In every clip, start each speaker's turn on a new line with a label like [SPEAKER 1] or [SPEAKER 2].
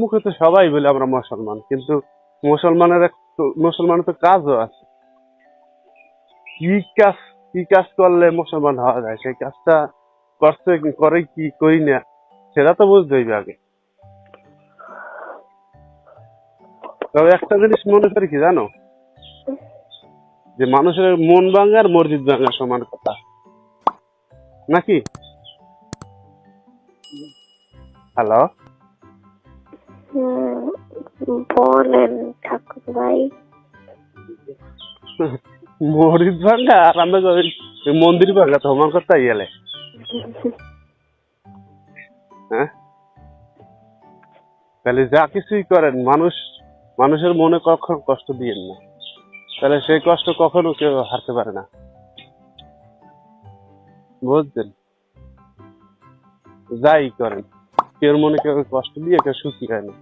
[SPEAKER 1] মুখে তো সবাই বলে আমরা মুসলমান, কিন্তু মুসলমানের মুসলমানের তো কাজও আছে। কি কাজ কি কাজ করলে মুসলমান হওয়া যায়? সেই কাজটা করছে করে কি, করি না, সেটা তো বুঝতে হইবে আগে। তবে একটা জিনিস মনে করি কি জানো? যে মানুষের মন ভাঙা আর মসজিদ ভাঙা সমান কথা। নাকি? হ্যালো?
[SPEAKER 2] বলেন, ঠাকুর ভাই।
[SPEAKER 1] মসজিদ ভাঙা আর মন্দির ভাঙা তো সমান কথা গেলে হ্যাঁ? তাহলে যা কিছুই করেন, মানুষ, মানুষের মনে কখনো কষ্ট দিয়েন না। তাহলে সেই কষ্ট কখনো কেউ হারতে পারে না। বুঝছেন? যাই করেন। কেউ মনে কেউ কষ্ট দিয়ে কেউ সুখী হয় না।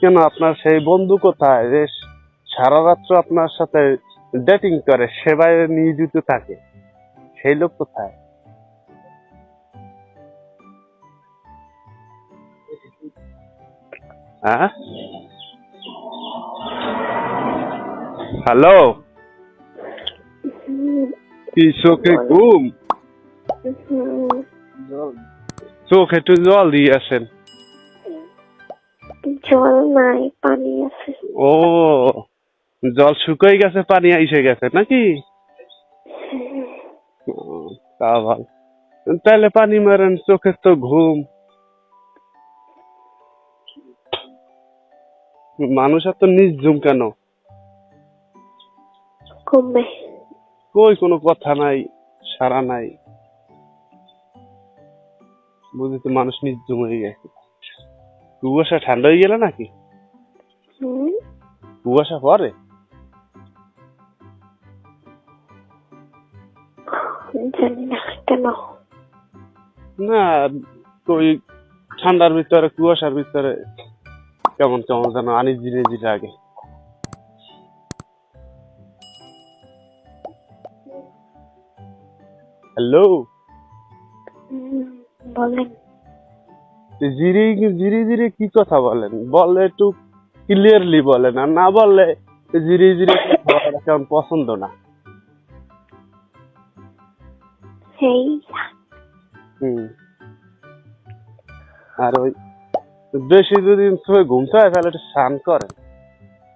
[SPEAKER 1] কেন আপনার সেই বন্ধু কোথায় যে সারা রাত্র আপনার সাথে ডেটিং করে, সেবায় নিয়োজিত থাকে? সেই লোক কোথায়? হ্যাঁ? হ্যালো? কি চোখে ঘুম চোখ একটু জল দিয়ে আসেন
[SPEAKER 2] জল নাই পানি আছে
[SPEAKER 1] ও জল শুকিয়ে গেছে পানি এসে গেছে নাকি তা ভালো তাহলে পানি মারেন চোখের তো ঘুম মানুষ এত নির্জুম কেন
[SPEAKER 2] কমবে
[SPEAKER 1] কই কোনো কথা নাই সারা নাই। বুঝি তো মানুষ নির্জুম হয়ে গেছে। কুয়াশা ঠান্ডা হয়ে গেল নাকি? কুয়াশা পরে?
[SPEAKER 2] না
[SPEAKER 1] তো ওই ঠান্ডার ভিতরে কুয়াশার ভিতরে কেমন কেমন যেন আনিজি নেজি লাগে। হ্যালো।
[SPEAKER 2] বলেন।
[SPEAKER 1] জিরি জিরি জিরি কি কথা বলেন? বললে একটু ক্লিয়ারলি বলেন আর না বললে জিরি জিরি কথা কেমন পছন্দ না? হুম। আর ওই বেশি যদি ঘুমতে হয় তাহলে একটু স্নান করেন।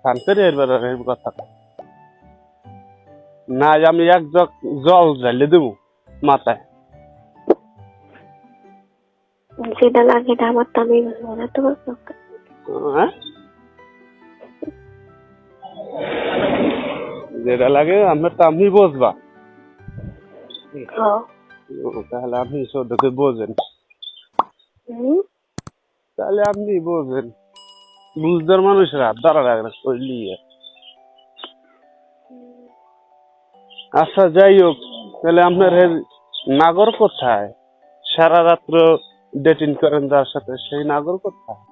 [SPEAKER 1] স্নান করে এরবার কথা না আমি এক জগ জল ঢালে দেবো। মাথায়।
[SPEAKER 2] যেটা লাগে এটা আমার তো আমি বুঝব না তোমার
[SPEAKER 1] হ্যাঁ? যেটা লাগে আমরা তো আপনি বুঝবা।
[SPEAKER 2] হ্যাঁ।
[SPEAKER 1] তাহলে আপনি সদ্যকে বোঝেন। তাহলে আপনি বোঝেন। বুঝদার মানুষরা ধরা লাগে না আচ্ছা যাই হোক। তাহলে আপনার নাগর কোথায়? সারা রাত্র ডেটিং করেন যার সাথে সেই নাগর কোথায়?